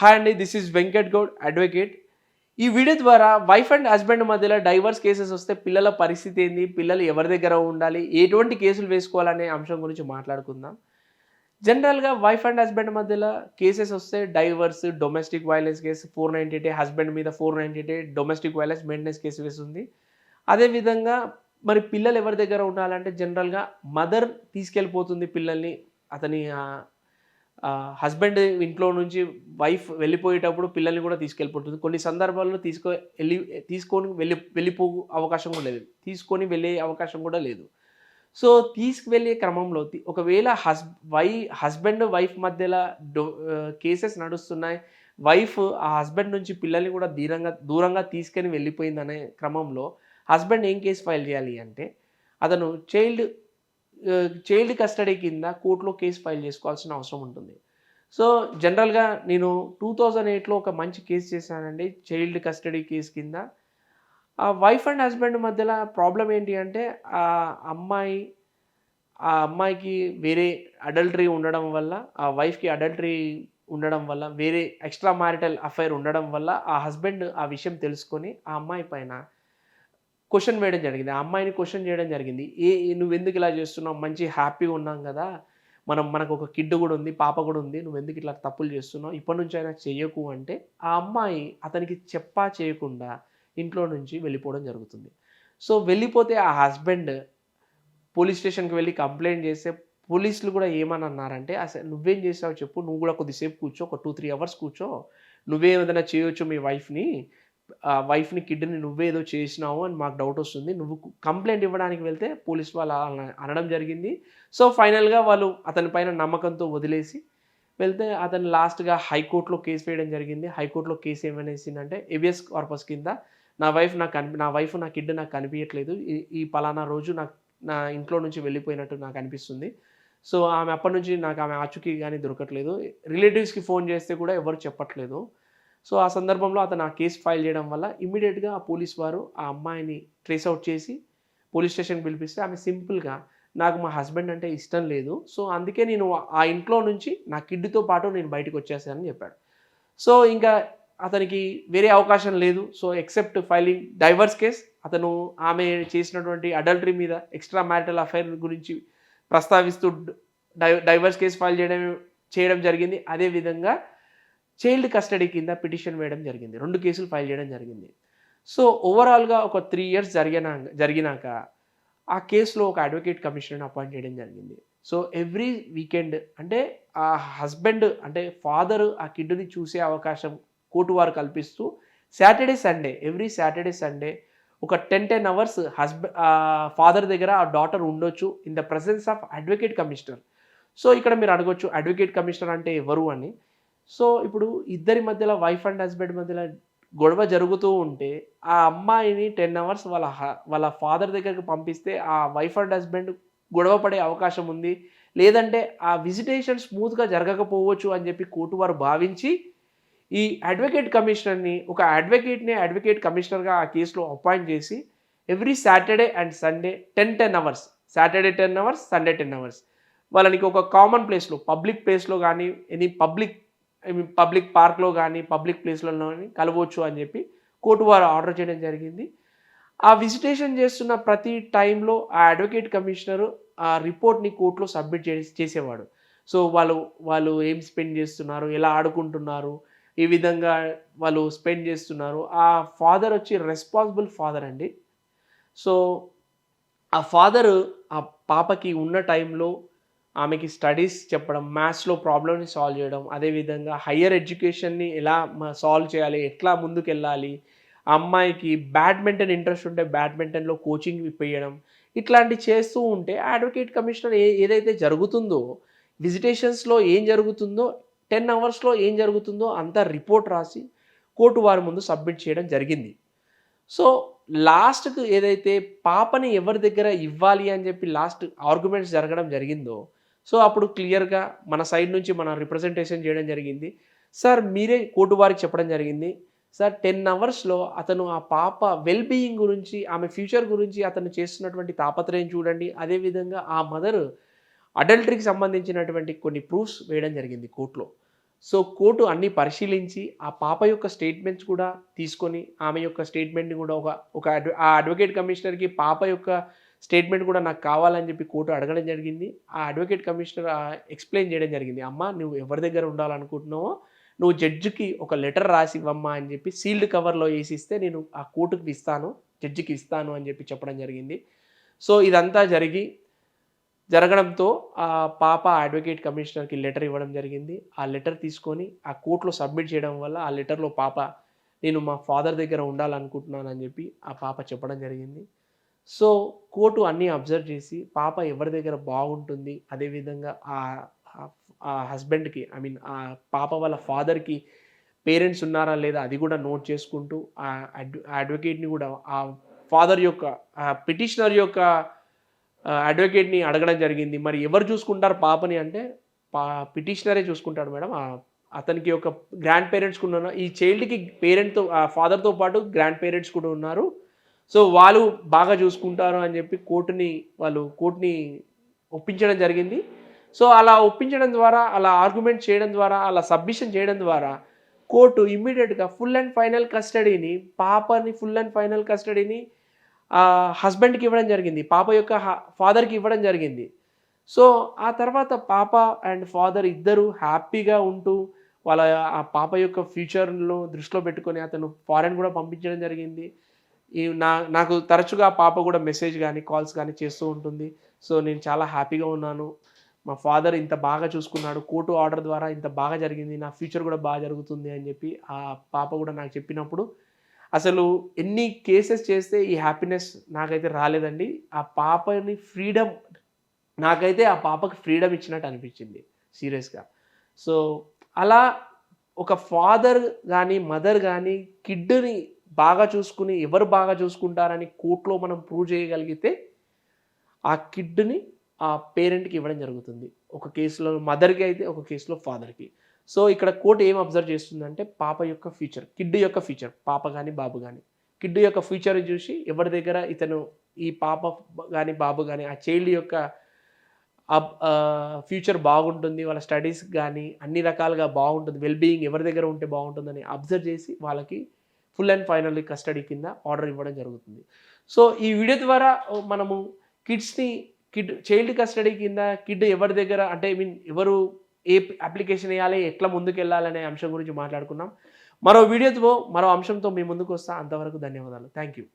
Hi అండి this is Venkat Goud advocate ఈ video ద్వారా వైఫ్ అండ్ హస్బెండ్ మధ్యలో డైవర్స్ కేసెస్ వస్తే పిల్లల పరిస్థితి ఏంది? పిల్లలు ఎవరి దగ్గర ఉండాలి? ఎటువంటి కేసులు వేసుకోవాలనే అంశం గురించి మాట్లాడుకుందాం. జనరల్గా వైఫ్ అండ్ హస్బెండ్ మధ్యలో కేసెస్ వస్తే divorce domestic violence case four ninety eight husband మీద four ninety eight domestic violence maintenance case వేస్తుంది అదేవిధంగా మరి పిల్లలు ఎవరి దగ్గర ఉండాలంటే జనరల్గా మదర్ తీసుకెళ్ళిపోతుంది పిల్లల్ని అతని హస్బెండ్ ఇంట్లో నుంచి వైఫ్ వెళ్ళిపోయేటప్పుడు పిల్లల్ని కూడా తీసుకెళ్ళిపోతుంది. కొన్ని సందర్భాల్లో తీసుకో వెళ్ళి తీసుకొని వెళ్ళి వెళ్ళిపో అవకాశం కూడా లేదు. తీసుకొని వెళ్ళే అవకాశం కూడా లేదు. సో తీసుకువెళ్ళే క్రమంలో ఒకవేళ హస్ వై హస్బెండ్ వైఫ్ మధ్యలో డో కేసెస్ నడుస్తున్నాయి. వైఫ్ ఆ హస్బెండ్ నుంచి పిల్లల్ని కూడా దూరంగా దూరంగా తీసుకొని వెళ్ళిపోయిందనే క్రమంలో హస్బెండ్ ఏం కేసు ఫైల్ చేయాలి అంటే అతను చైల్డ్ చైల్డ్ కస్టడీ కింద కోర్టులో కేసు ఫైల్ చేసుకోవాల్సిన అవసరం ఉంటుంది. సో జనరల్గా నేను టూ థౌజండ్ ఎయిట్లో ఒక మంచి కేసు చేశానండి చైల్డ్ కస్టడీ కేసు కింద. ఆ వైఫ్ అండ్ హస్బెండ్ మధ్యలో ప్రాబ్లం ఏంటి అంటే ఆ అమ్మాయి ఆ అమ్మాయికి వేరే అడల్టరీ ఉండడం వల్ల ఆ వైఫ్కి అడల్టరీ ఉండడం వల్ల వేరే ఎక్స్ట్రా మ్యారిటల్ అఫైర్ ఉండడం వల్ల ఆ హస్బెండ్ ఆ విషయం తెలుసుకొని ఆ అమ్మాయి పైన క్వశ్చన్ వేయడం జరిగింది. ఆ అమ్మాయిని క్వశ్చన్ చేయడం జరిగింది. ఏ నువ్వు ఎందుకు ఇలా చేస్తున్నావు? మంచి హ్యాపీగా ఉన్నాం కదా. మనం మనకు ఒక కిడ్ కూడా ఉంది పాప కూడా ఉంది. నువ్వు ఎందుకు ఇట్లా తప్పులు చేస్తున్నావు? ఇప్పటి నుంచి అయినా చేయకు అంటే ఆ అమ్మాయి అతనికి చెప్పా చేయకుండా ఇంట్లో నుంచి వెళ్ళిపోవడం జరుగుతుంది. సో వెళ్ళిపోతే ఆ హస్బెండ్ పోలీస్ స్టేషన్కి వెళ్ళి కంప్లైంట్ చేస్తే పోలీసులు కూడా ఏమని అన్నారంటే అసలు నువ్వేం చేసావు చెప్పు? నువ్వు కూడా కొద్దిసేపు కూర్చో ఒక టూ త్రీ అవర్స్ కూర్చో. నువ్వే ఏదైనా చేయొచ్చు మీ వైఫ్ని. ఆ వైఫ్ని కిడ్ని నువ్వే ఏదో చేసినావు అని మాకు డౌట్ వస్తుంది. నువ్వు కంప్లైంట్ ఇవ్వడానికి వెళ్తే పోలీస్ వాళ్ళు అనడం జరిగింది. సో ఫైనల్గా వాళ్ళు అతని పైన నమ్మకంతో వదిలేసి వెళ్తే అతను లాస్ట్గా హైకోర్టులో కేసు వేయడం జరిగింది. హైకోర్టులో కేసు ఏమనేసిందంటే ఏబిఎస్ కార్పస్ కింద నా వైఫ్ నాకు కనిపి నా వైఫ్ నా కిడ్ నాకు కనిపించట్లేదు ఈ- ఈ పలానా రోజు నాకు నా ఇంట్లో నుంచి వెళ్ళిపోయినట్టు నాకు అనిపిస్తుంది. సో ఆమె అప్పటి నుంచి నాకు ఆమె ఆచుకి కానీ దొరకట్లేదు. రిలేటివ్స్కి ఫోన్ చేస్తే కూడా ఎవరు చెప్పట్లేదు. సో ఆ సందర్భంలో అతను ఆ కేసు ఫైల్ చేయడం వల్ల ఇమ్మీడియట్గా ఆ పోలీస్ వారు ఆ అమ్మాయిని ట్రేస్ అవుట్ చేసి పోలీస్ స్టేషన్కి పిలిపిస్తే ఆమె సింపుల్గా నాకు మా హస్బెండ్ అంటే ఇష్టం లేదు సో అందుకే నేను ఆ ఇంట్లో నుంచి నా కిడ్తో పాటు నేను బయటకు వచ్చేసానని చెప్పాడు. సో ఇంకా అతనికి వేరే అవకాశం లేదు so except filing divorce case. అతను ఆమె చేసినటువంటి అడల్టరీ మీద ఎక్స్ట్రా మ్యారిటల్ అఫైర్ గురించి ప్రస్తావిస్తూ డై డైవర్స్ కేసు ఫైల్ చేయడం చేయడం జరిగింది. అదేవిధంగా చైల్డ్ కస్టడీ కింద పిటిషన్ వేయడం జరిగింది. రెండు కేసులు ఫైల్ చేయడం జరిగింది. సో ఓవరాల్గా ఒక త్రీ ఇయర్స్ జరిగినా జరిగినాక ఆ కేసులో ఒక అడ్వకేట్ కమిషనర్ని అపాయింట్ చేయడం జరిగింది. సో ఎవ్రీ వీకెండ్ అంటే ఆ హస్బెండ్ అంటే ఫాదర్ ఆ కిడ్ని చూసే అవకాశం కోర్టు వారు కల్పిస్తూ Saturday Sunday every Saturday Sunday ఒక ten ten hours husband father దగ్గర ఆ డాటర్ ఉండొచ్చు in the presence of advocate commissioner. So ఇక్కడ మీరు అడగొచ్చు అడ్వకేట్ కమిషనర్ అంటే ఎవరు అని. సో ఇప్పుడు ఇద్దరి మధ్యలో వైఫ్ అండ్ హస్బెండ్ మధ్యలో గొడవ జరుగుతూ ఉంటే ఆ అమ్మాయిని టెన్ అవర్స్ వాళ్ళ వాళ్ళ ఫాదర్ దగ్గరికి పంపిస్తే ఆ వైఫ్ అండ్ హస్బెండ్ గొడవ పడే అవకాశం ఉంది. లేదంటే ఆ విజిటేషన్ స్మూత్గా జరగకపోవచ్చు అని చెప్పి కోర్టు వారు భావించి ఈ అడ్వకేట్ కమిషనర్ని ఒక అడ్వకేట్ని అడ్వకేట్ కమిషనర్గా ఆ కేసులో అపాయింట్ చేసి every Saturday and Sunday ten ten hours Saturday ten hours Sunday ten hours వాళ్ళనికి ఒక కామన్ ప్లేస్లో పబ్లిక్ ప్లేస్లో కానీ ఎనీ పబ్లిక్ పబ్లిక్ పార్క్లో కానీ పబ్లిక్ ప్లేస్లలో కానీ కలవచ్చు అని చెప్పి కోర్టు వారు ఆర్డర్ చేయడం జరిగింది. ఆ విజిటేషన్ చేస్తున్న ప్రతి టైంలో ఆ అడ్వకేట్ కమిషనరు ఆ రిపోర్ట్ని కోర్టులో సబ్మిట్ చేసి చేసేవాడు. సో వాళ్ళు వాళ్ళు ఏం స్పెండ్ చేస్తున్నారు ఎలా ఆడుకుంటున్నారు ఏ విధంగా వాళ్ళు స్పెండ్ చేస్తున్నారు ఆ ఫాదర్ వచ్చి రెస్పాన్సిబుల్ ఫాదర్ అండి. సో ఆ ఫాదర్ ఆ పాపకి ఉన్న టైంలో ఆమెకి స్టడీస్ చెప్పడం మ్యాథ్స్లో ప్రాబ్లమ్ని సాల్వ్ చేయడం అదేవిధంగా హయ్యర్ ఎడ్యుకేషన్ని ఎలా సాల్వ్ చేయాలి ఎట్లా ముందుకెళ్ళాలి అమ్మాయికి బ్యాడ్మింటన్ ఇంట్రెస్ట్ ఉంటే బ్యాడ్మింటన్లో కోచింగ్ ఇప్పించడం ఇట్లాంటి చేస్తూ ఉంటే అడ్వకేట్ కమిషనర్ ఏ ఏదైతే జరుగుతుందో విజిటేషన్స్లో ఏం జరుగుతుందో టెన్ అవర్స్లో ఏం జరుగుతుందో అంతా రిపోర్ట్ రాసి కోర్టు వారి ముందు సబ్మిట్ చేయడం జరిగింది. సో లాస్ట్కు ఏదైతే పాపని ఎవరి దగ్గర ఇవ్వాలి అని చెప్పి లాస్ట్ ఆర్గ్యుమెంట్స్ జరగడం జరిగిందో సో అప్పుడు క్లియర్గా మన సైడ్ నుంచి మన రిప్రజెంటేషన్ చేయడం జరిగింది. సార్ మీరే కోర్టు వారికి చెప్పడం జరిగింది. సార్ టెన్ అవర్స్లో అతను ఆ పాప వెల్ బీయింగ్ గురించి ఆమె ఫ్యూచర్ గురించి అతను చేస్తున్నటువంటి తాపత్రయం చూడండి. అదేవిధంగా ఆ మదర్ అడల్టరీకి సంబంధించినటువంటి కొన్ని ప్రూఫ్స్ వేయడం జరిగింది కోర్టులో. సో కోర్టు అన్ని పరిశీలించి ఆ పాప యొక్క స్టేట్మెంట్స్ కూడా తీసుకొని ఆమె యొక్క స్టేట్మెంట్ని కూడా ఒక ఒక అడ్వ ఆ అడ్వకేట్ కమిషనర్కి పాప యొక్క స్టేట్మెంట్ కూడా నాకు కావాలని చెప్పి కోర్టు అడగడం జరిగింది. ఆ అడ్వకేట్ కమిషనర్ ఎక్స్ప్లెయిన్ చేయడం జరిగింది. అమ్మ నువ్వు ఎవరి దగ్గర ఉండాలనుకుంటున్నావో నువ్వు జడ్జికి ఒక లెటర్ రాసి ఇవ్వమ్మా అని చెప్పి సీల్డ్ కవర్లో వేసి ఇస్తే నేను ఆ కోర్టుకి ఇస్తాను జడ్జికి ఇస్తాను అని చెప్పి చెప్పడం జరిగింది. సో ఇదంతా జరిగి జరగడంతో ఆ పాప అడ్వకేట్ కమిషనర్కి లెటర్ ఇవ్వడం జరిగింది. ఆ లెటర్ తీసుకొని ఆ కోర్టులో సబ్మిట్ చేయడం వల్ల ఆ లెటర్లో పాప నేను మా ఫాదర్ దగ్గర ఉండాలనుకుంటున్నాను అని చెప్పి ఆ పాప చెప్పడం జరిగింది. సో కోర్టు అన్నీ అబ్జర్వ్ చేసి పాప ఎవరి దగ్గర బాగుంటుంది అదేవిధంగా ఆ ఆ హస్బెండ్కి ఐ మీన్ ఆ పాప వాళ్ళ ఫాదర్కి పేరెంట్స్ ఉన్నారా లేదా అది కూడా నోట్ చేసుకుంటూ ఆ అడ్వ అడ్వకేట్ని కూడా ఆ ఫాదర్ యొక్క ఆ పిటిషనర్ యొక్క అడ్వకేట్ని అడగడం జరిగింది. మరి ఎవరు చూసుకుంటారు పాపని అంటే పా పిటిషనరే చూసుకుంటాడు మేడం. ఆ అతనికి ఒక గ్రాండ్ పేరెంట్స్ కూడా ఉన్నారు. ఈ చైల్డ్కి పేరెంట్తో ఫాదర్తో పాటు గ్రాండ్ పేరెంట్స్ కూడా ఉన్నారు. సో వాళ్ళు బాగా చూసుకుంటారు అని చెప్పి కోర్టుని వాళ్ళు కోర్టుని ఒప్పించడం జరిగింది. సో అలా ఒప్పించడం ద్వారా అలా ఆర్గ్యుమెంట్ చేయడం ద్వారా అలా సబ్మిషన్ చేయడం ద్వారా కోర్టు ఇమ్మీడియట్గా ఫుల్ అండ్ ఫైనల్ కస్టడీని పాపని ఫుల్ అండ్ ఫైనల్ కస్టడీని హస్బెండ్కి ఇవ్వడం జరిగింది. పాప యొక్క ఫాదర్కి ఇవ్వడం జరిగింది. సో ఆ తర్వాత పాప అండ్ ఫాదర్ ఇద్దరు హ్యాపీగా ఉంటూ వాళ్ళ ఆ పాప యొక్క ఫ్యూచర్ను దృష్టిలో పెట్టుకొని అతను ఫారెన్ కూడా పంపించడం జరిగింది. ఈ నా నాకు తరచుగా పాప కూడా మెసేజ్ కానీ కాల్స్ కానీ చేస్తూ ఉంటుంది. సో నేను చాలా హ్యాపీగా ఉన్నాను. మా ఫాదర్ ఇంత బాగా చూసుకున్నాడు. కోర్టు ఆర్డర్ ద్వారా ఇంత బాగా జరిగింది. నా ఫ్యూచర్ కూడా బాగా జరుగుతుంది అని చెప్పి ఆ పాప కూడా నాకు చెప్పినప్పుడు అసలు ఎన్ని కేసెస్ చేస్తే ఈ హ్యాపీనెస్ నాకైతే రాలేదండి. ఆ పాపని ఫ్రీడమ్ నాకైతే ఆ పాపకి ఫ్రీడమ్ ఇచ్చినట్టు అనిపించింది సీరియస్గా సో అలా ఒక ఫాదర్ కానీ మదర్ కానీ కిడ్ని బాగా చూసుకుని ఎవరు బాగా చూసుకుంటారని కోర్టులో మనం ప్రూవ్ చేయగలిగితే ఆ కిడ్ని ఆ పేరెంట్కి ఇవ్వడం జరుగుతుంది. ఒక కేసులో మదర్కి అయితే ఒక కేసులో ఫాదర్కి. సో ఇక్కడ కోర్టు ఏం అబ్జర్వ్ చేస్తుందంటే పాప యొక్క ఫ్యూచర్ కిడ్ యొక్క ఫ్యూచర్ పాప కానీ బాబు కానీ కిడ్ యొక్క ఫ్యూచర్ చూసి ఎవరి దగ్గర ఇతను ఈ పాప కానీ బాబు కానీ ఆ చైల్డ్ యొక్క ఫ్యూచర్ బాగుంటుంది వాళ్ళ స్టడీస్ కానీ అన్ని రకాలుగా బాగుంటుంది వెల్బీయింగ్ ఎవరి దగ్గర ఉంటే బాగుంటుందని అబ్జర్వ్ చేసి వాళ్ళకి ఫుల్ అండ్ ఫైనల్లీ కస్టడీ కింద ఆర్డర్ ఇవ్వడం జరుగుతుంది. సో ఈ వీడియో ద్వారా మనము కిడ్స్ని కిడ్ చైల్డ్ కస్టడీ కింద కిడ్ ఎవరి దగ్గర అంటే ఐ మీన్ ఎవరు ఏ అప్లికేషన్ వేయాలి ఎట్లా ముందుకు వెళ్ళాలనే అంశం గురించి మాట్లాడుకున్నాం. మరో వీడియోతో మరో అంశంతో మీ ముందుకు వస్తా. అంతవరకు ధన్యవాదాలు. Thank you.